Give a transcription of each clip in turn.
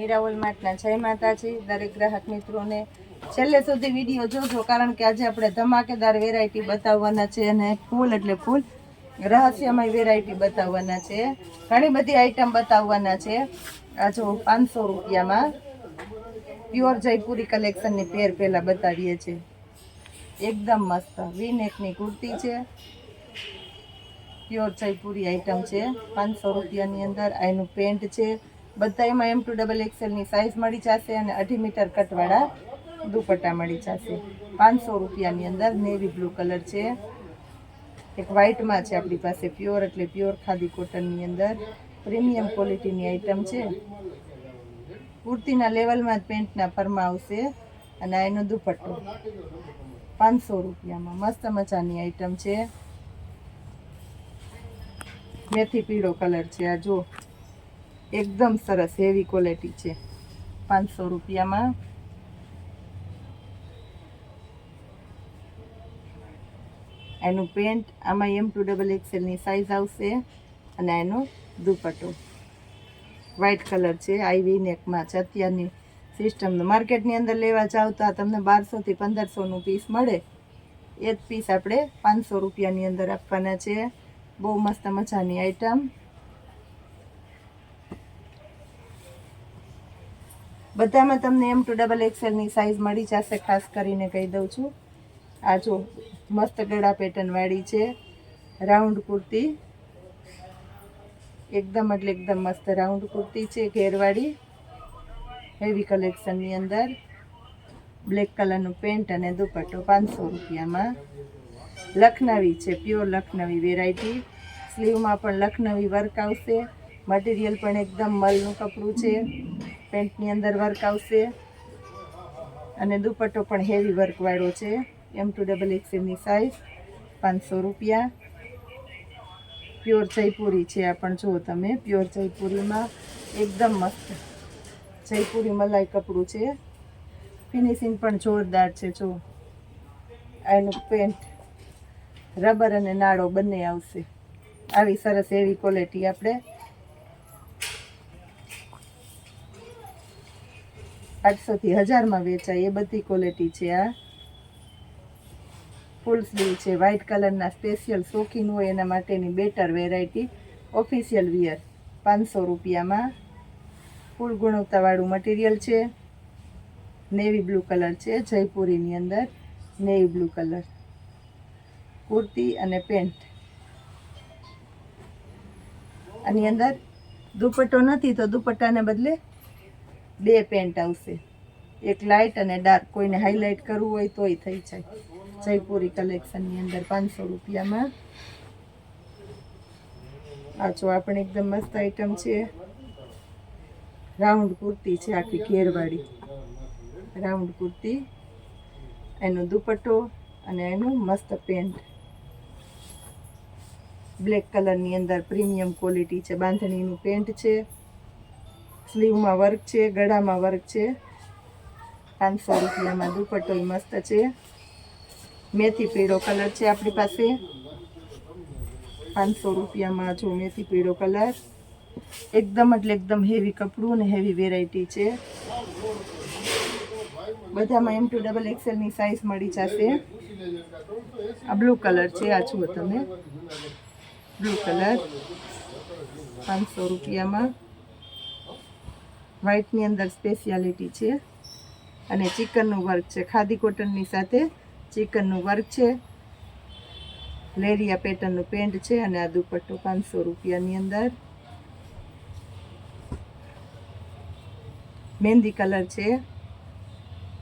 હીરાવલ માટના જય માતાજી. દરેક ગ્રાહક મિત્રોને છેલ્લે સુધી વીડિયો જોજો, કારણ કે આજે આપણે ધમાકેદાર વેરાયટી બતાવવાના છે અને ફૂલ એટલે ફૂલ. રહસ્યમય વેરાયટી બતાવવાના છે. ઘણી બધી આઈટમ બતાવવાના છે. આ જો પાંચસો રૂપિયામાં પ્યોર જયપુરી કલેક્શનની પેર પહેલાં બતાવીએ છીએ. એકદમ મસ્ત વી નેકની કુર્તી છે. પ્યોર જયપુરી આઈટમ છે. પાંચસો રૂપિયાની અંદર આ એનું પેન્ટ છે. બધા એમાં એમ ટુ ડબલ એક્સેલની સાઇઝ મળી જશે અને અઢી મીટર કટવાળા દુપટ્ટા મળી જશે. પાંચસો રૂપિયાની અંદર નેવી બ્લુ કલર છે. એક વ્હાઇટમાં છે આપણી પાસે પ્યોર એટલે પ્યોર ખાદી કોટનની અંદર. પ્રીમિયમ ક્વોલિટીની આઈટમ છે. કુર્તીના લેવલમાં જ પેન્ટના ફરમાં આવશે અને એનો દુપટ્ટો. પાંચસો રૂપિયામાં મસ્ત મજાની આઈટમ છે. મેથી પીળો કલર છે આ જો એકદમ સરસ હેવી ક્વોલિટી છે. પાંચસો રૂપિયામાં. એનું પેન્ટ આમાં એમ ટુ ડબલ એક્સેલની સાઇઝ આવશે અને એનો દુપટ્ટો. વ્હાઇટ કલર છે આઈવી નેકમાં છે. અત્યારની સિસ્ટમ માર્કેટની અંદર લેવા જાવ તો તમને બારસોથી પંદરસોનું પીસ મળે. એ જ પીસ આપણે પાંચસો રૂપિયાની અંદર આપવાના છે. બહુ મસ્ત મજાની આઈટમ બધામાં તમને એમ ટુ ડબલ એક્સેલની સાઇઝ મળી જશે, ખાસ કરીને કહી દઉં છું. આ જો મસ્ત ગળા પેટર્નવાળી છે. રાઉન્ડ કુર્તી. એકદમ એટલે એકદમ મસ્ત રાઉન્ડ કુર્તી છે ઘેરવાળી હેવી કલેક્શનની અંદર. બ્લેક કલરનું પેન્ટ અને દુપટ્ટો પાંચસો રૂપિયામાં. લખનવી છે પ્યોર લખનવી વેરાયટી સ્લીવમાં પણ લખનવી વર્ક આવશે. મટીરિયલ પણ એકદમ મલનું કપડું છે. પેન્ટની અંદર વર્ક આવશે. અને દુપટ્ટો પણ હેવી વર્કવાળો છે. એમ ટુ ડબલ એક્સેલની સાઇઝ પાંચસો રૂપિયા. પ્યોર જયપુરી છે આ પણ જુઓ તમે. પ્યોર જયપુરીમાં એકદમ મસ્ત. જયપુરી મલાઈ કપડું છે. ફિનિશિંગ પણ જોરદાર છે જો એનું પેન્ટ રબર અને નાળો બંને આવશે. આવી સરસ એવી ક્વોલિટી આપણે આઠસોથી હજારમાં વેચાય. એ બધી ક્વોલિટી છે આ. ફૂલ સ્લીવ છે વ્હાઇટ કલરના સ્પેશિયલ શોખીન હોય એના માટેની બેટર વેરાયટી ઓફિશિયલ વિયર પાંચસો રૂપિયામાં. ફૂલ ગુણવત્તાવાળું મટીરિયલ છે. નેવી બ્લુ કલર છે, જયપુરીની અંદર નેવી બ્લુ કલર કુર્તી અને પેન્ટ આની અંદર દુપટ્ટો નથી તો દુપટ્ટાને બદલે બે પેન્ટ આવશે. એક લાઇટ અને ડાર્ક કોઈને હાઇલાઇટ કરવું હોય તોય થઈ જાય. જયપુરી કલેક્શનની અંદર પાંચસો રૂપિયામાં. આ જો આપણે એકદમ મસ્ત આઈટમ છે. રાઉન્ડ કુર્તી છે, આખી ઘેરવાળી. રાઉન્ડ કુર્તી. એનો દુપટ્ટો અને એનું મસ્ત પેન્ટ. બ્લેક કલરની અંદર પ્રીમિયમ ક્વોલિટી છે, બાંધણીનું પેન્ટ છે. સ્લીવમાં વર્ક છે, ગળામાં વર્ક છે. પાંચસો રૂપિયામાં દુપટ્ટો મસ્ત છે. મેથી પીળો કલર છે આપણી પાસે. પાંચસો રૂપિયામાં જો મેથી પીળો કલર. એકદમ એટલે એકદમ હેવી કપડું અને હેવી વેરાયટી છે. બધામાં એમ ટુ ડબલ એક્સેલની સાઇઝ મળી જશે. આ બ્લુ કલર છે, આ જુઓ તમે. Blue colour. પાંચસો રૂપિયામાં. વ્હાઇટની અંદર સ્પેશિયાલિટી છે અને ચિકનનું વર્ક છે. ખાદી કોટનની સાથે ચિકનનું વર્ક છે. લેરિયા પેટર્નનું પેન્ટ છે અને આ દુપટ્ટો પાંચસો રૂપિયાની અંદર. મહેંદી કલર છે.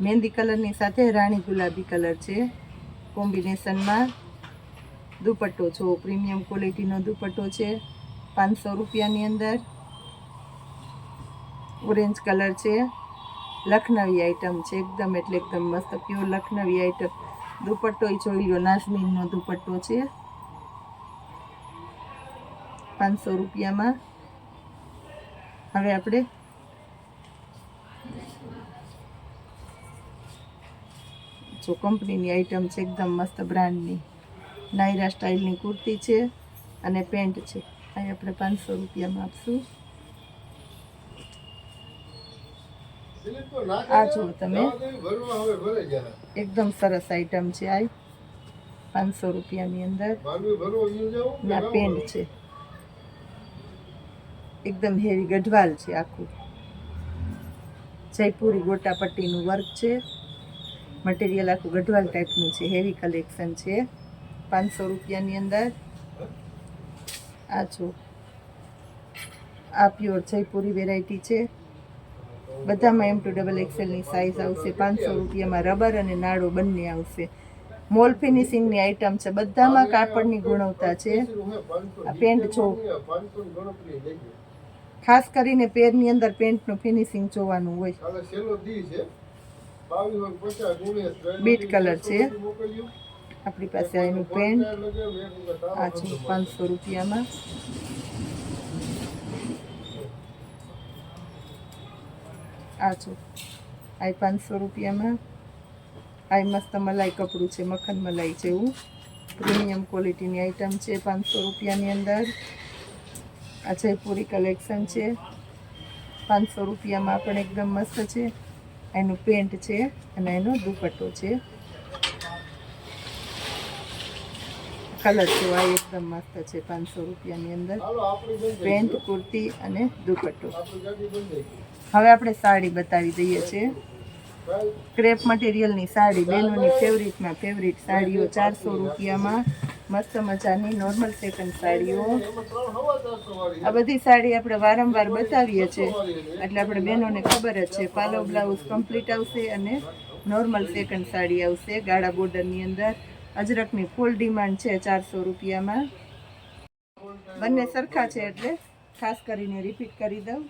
મહેંદી કલરની સાથે રાણી ગુલાબી કલર છે. કોમ્બિનેશનમાં દુપટ્ટો છો. પ્રીમિયમ ક્વોલિટીનો દુપટ્ટો છે પાંચસો રૂપિયાની અંદર. ઓરેન્જ કલર છે. લખનવી આઈટમ છે એકદમ એટલે એકદમ મસ્ત પ્યોર લખનવી આઈટમ દુપટ્ટો જોઈ લો નાઝમીનનો દુપટ્ટો છે. પાંચસો રૂપિયામાં. હવે આપણે જો કંપનીની આઈટમ છે એકદમ મસ્ત બ્રાન્ડની નાયરા સ્ટાઇલની કુર્તી છે અને પેન્ટ છે. અહીં આપણે પાંચસો રૂપિયામાં આપશું. આ જુઓ તમે. એકદમ સરસ આઈટમ છે આ. પાંચસો રૂપિયાની અંદર. ના પેન્ટ છે. એકદમ હેવી ગઢવાલ છે આખું. જયપુરી ગોટાપટ્ટીનું વર્ક છે. મટીરિયલ આખું ગઢવાલ ટાઈપનું છે. હેવી કલેક્શન છે. પાંચસો રૂપિયાની અંદર. આ જો આ પ્યોર જયપુરી વેરાયટી છે. બધામાં એમ ટુ ડબલ એક્સેલની સાઇઝ આવશે, પાંચસો રૂપિયામાં રબર અને નાળો બંને આવશે. મોલ ફિનિશિંગની આઇટમ છે, બધામાં કાપડની ગુણવત્તા છે. આ પેન્ટ જો. ખાસ કરીને પેરની અંદર પેન્ટનું ફિનિશિંગ જોવાનું હોય. બીટ કલર છે. આપણી પાસે એનું પેન્ટ આ છે પાંચસો રૂપિયામાં. આ છો આ પાંચસો રૂપિયામાં. આ મસ્ત મલાઈ કપડું છે, મખન મલાઈ જેવું પ્રીમિયમ ક્વોલિટીની આઈટમ છે પાંચસો રૂપિયાની અંદર. આ જયપુરી કલેક્શન છે. પાંચસો રૂપિયામાં પણ એકદમ મસ્ત છે. એનું પેન્ટ છે અને એનો દુપટ્ટો છે. કલર છે આ એકદમ મસ્ત છે પાંચસો રૂપિયાની અંદર. પેન્ટ, કુર્તી અને દુપટ્ટો. હવે આપણે સાડી બતાવી દઈએ છીએ. ક્રેપ મટીરિયલની સાડી બહેનોની ફેવરિટમાં ફેવરિટ સાડીઓ ચારસો રૂપિયામાં. મસ્ત મજાની નોર્મલ સેકન્ડ સાડીઓ. આ બધી સાડી આપણે વારંવાર બતાવીએ છીએ. એટલે આપણે બહેનોને ખબર જ છે પાલો બ્લાઉઝ કમ્પ્લીટ આવશે અને નોર્મલ સેકન્ડ સાડી આવશે ગાળા બોર્ડરની અંદર. અજરકની ફૂલ ડિમાન્ડ છે ચારસો રૂપિયામાં. બંને સરખા છે એટલે ખાસ કરીને રિપીટ કરી દઉં.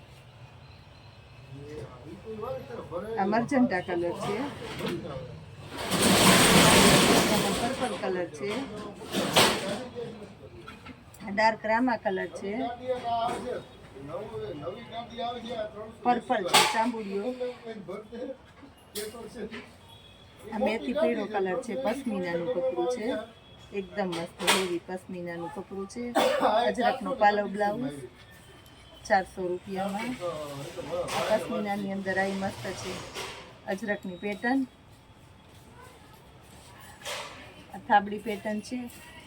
આ મર્જન્ટા કલર છે. પર્પલ કલર છે. આ ડાર્ક રામા કલર છે. પર્પલ છે, ચાંબુડિયો. આ મેથી પીળો કલર છે, પશ્મિનાનું કપડું છે. એકદમ મસ્ત હેવી પશ્મિનાનું કપડું છે. અજરકનો પાલવ બ્લાઉઝ ચારસો રૂપિયામાં. પશ્મિનાની અંદર આવી મસ્ત છે અજરકની પેટર્ન થાબડી પેટર્ન છે,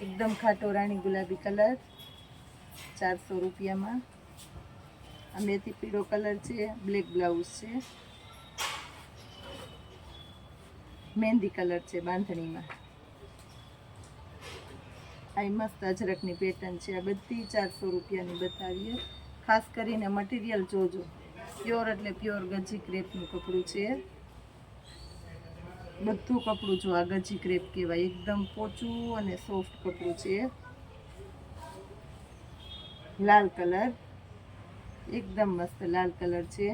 એકદમ ખાટો રાણી ગુલાબી કલર, ચારસો રૂપિયામાં. આ મેથી પીળો કલર છે બ્લેક બ્લાઉઝ છે. મહેંદી કલર છે બાંધણીમાં. આ મસ્ત અજરકની પેટર્ન છે, આ બધી ચારસો રૂપિયાની બતાવીએ. ખાસ કરીને મટીરિયલ જોજો. પ્યોર એટલે પ્યોર ગજી ક્રેપનું કપડું છે. બધું કપડું જો આ ગજી ક્રેપ કહેવાય. એકદમ પોચું અને સોફ્ટ કપડું છે. લાલ કલર. એકદમ મસ્ત લાલ કલર છે.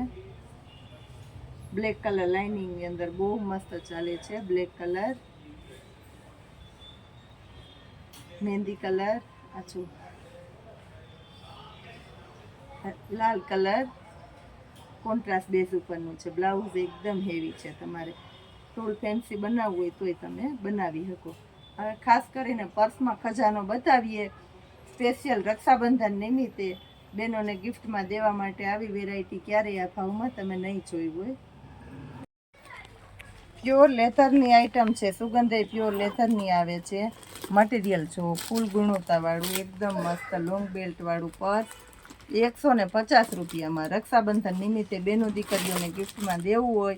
બ્લેક કલર લાઇનિંગની અંદર બહુ મસ્ત ચાલે છે. Black colour. મહેંદી કલર. આછું લાલ કલર કોન્ટ્રાસ્ટ બેઝ ઉપરનું છે. બ્લાઉઝ એકદમ હેવી છે. તમારે થોડું ફેન્સી બનાવવું હોય તોય તમે બનાવી શકો. હવે ખાસ કરીને પર્સમાં ખજાનો બતાવીએ. સ્પેશિયલ રક્ષાબંધન નિમિત્તે બહેનોને ગિફ્ટમાં દેવા માટે આવી વેરાયટી ક્યારેય આ ભાવમાં તમે નહીં જોઈ હોય. પ્યોર લેધરની આઈટમ છે. સુગંધે પ્યોર લેધરની આવે છે. મટીરિયલ જો, ફૂલ ગુણવત્તાવાળું, એકદમ મસ્ત લોંગ બેલ્ટવાળું પર્સ. એકસો ને પચાસ રૂપિયામાં રક્ષાબંધન નિમિત્તે બેનો દીકરીઓને ગિફ્ટમાં દેવું હોય,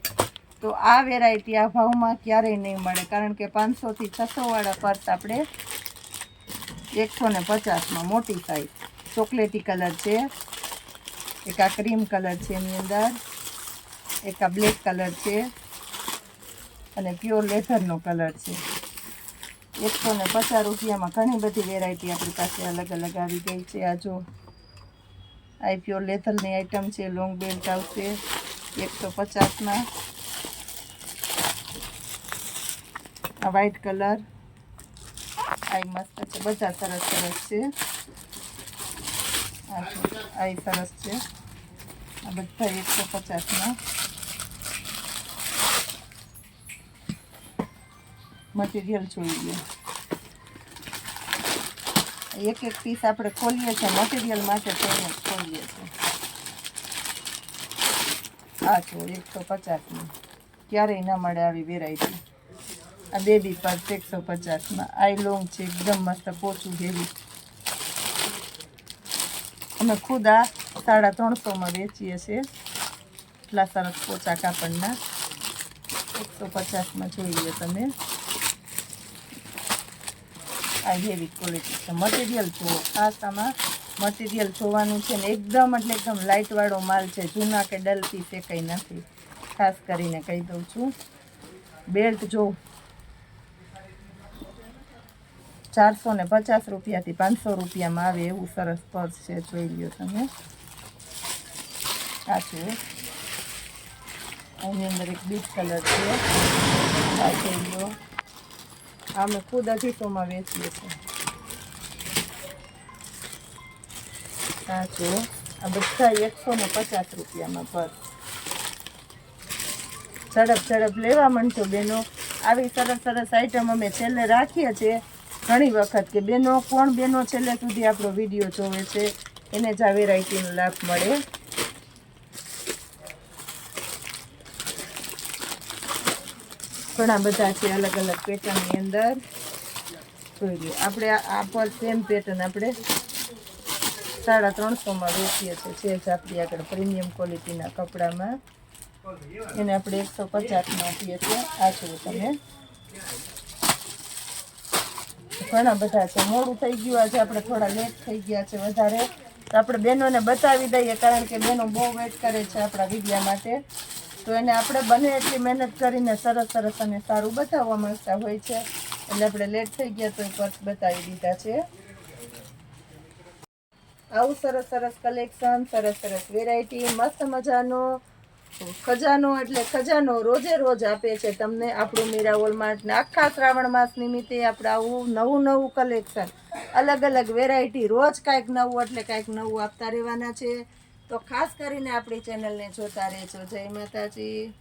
તો આ વેરાયટી આ ભાવમાં ક્યારેય નહીં મળે, કારણ કે પાંચસોથી છસોવાળા પર્સ આપણે એકસો ને પચાસમાં મોટી સાઈઝ. ચોકલેટી કલર છે, એક આ ક્રીમ કલર છે એની અંદર, એક આ બ્લેક કલર છે, અને પ્યોર લેધરનો કલર છે. એકસો ને પચાસ રૂપિયામાં ઘણી બધી વેરાયટી આપણી પાસે અલગ અલગ આવી ગઈ છે. આ જો આ પ્યોર લેથરની આઈટમ છે લોંગ બેલ્ટ આવશે એકસો પચાસમાં આ વ્હાઈટ કલર આ મસ્ત છે બધા સરસ સરસ છે આ જો, આ ય સરસ છે આ બધા એકસો પચાસમાં મટીરિયલ જોઈ લો એક એક પીસ આપણે ખોલીએ છીએ મટીરિયલ માટે થઈને ખોલીએ છીએ. આ છો એકસો પચાસમાં. ક્યારેય ના મળે આવી વેરાયટી આ બેબી પર્સ એકસો પચાસમાં. આઈ લોંગ છે, એકદમ મસ્ત પોચું હેવી અમે ખુદ આ સાડા ત્રણસોમાં વેચીએ છીએ. એટલા સરસ પોચા કાપડના એકસો પચાસમાં જોઈ લો તમે. આ હેવી ક્વોલિટી છે મટીરિયલ જુઓ. ખાસ આમાં મટીરિયલ જોવાનું છે ને એકદમ એટલે એકદમ લાઇટવાળો માલ છે. જૂના કે ડલ પીસ કંઈ નથી. ખાસ કરીને કહી દઉં છું. બેલ્ટ જો ચારસો ને પચાસ રૂપિયાથી પાંચસો રૂપિયામાં આવે એવું સરસ પર્સ છે. જોઈ લ્યો તમે. આ છે. એની અંદર એક બીટ કલર છે. આ જોઈ લો અમે ખુદ અઢીસોમાં વેચીએ છીએ. સાચું આ બધા એકસો ને પચાસ રૂપિયામાં પર ઝડપ ઝડપ લેવા માંડશો બેનો. આવી સરસ સરસ આઈટમ અમે છેલ્લે રાખીએ છીએ. ઘણી વખત કે બેનો, કોણ બેનો છેલ્લે સુધી આપણો વીડિયો જોવે છે, એને જ આ વેરાયટીનો લાભ મળે. ઘણા બધા છે અલગ અલગ પેટર્નની અંદર જોઈ લો આપણે આ- પર સેમ પેટર્ન આપણે સાડા ત્રણસોમાં વેચીએ છીએ. સેલ્સ આપણી આગળ પ્રીમિયમ ક્વોલિટીના કપડામાં. એને આપણે એકસો પચાસમાં આપીએ છીએ. આ જુઓ તમે. ઘણા બધા છે. મોડું થઈ ગયું. આજે આપણે થોડા લેટ થઈ ગયા છે વધારે. તો આપણે બહેનોને બતાવી દઈએ, કારણ કે બહેનો બહુ વેટ કરે છે આપણા વિડીયા માટે. તો એને આપણે બને એટલી મહેનત કરીને સરસ સરસ અને સારું બતાવવા માંગતા હોય છે. એટલે આપણે લેટ થઈ ગયા તો પર્સ બતાવી દીધા છે. આવું સરસ સરસ કલેક્શન સરસ સરસ વેરાયટી મસ્ત મજાનો ખજાનો એટલે ખજાનો રોજે રોજ આપે છે તમને આપણું મીરાવોલ માર્ટ આખા શ્રાવણ માસ નિમિત્તે આપણે આવું નવું નવું કલેક્શન અલગ અલગ વેરાયટી રોજ કાંઈક નવું એટલે કાંઈક નવું આપતા રહેવાના છે. તો ખાસ કરીને આપણી ચેનલને જોતા રહેજો. જય માતાજી.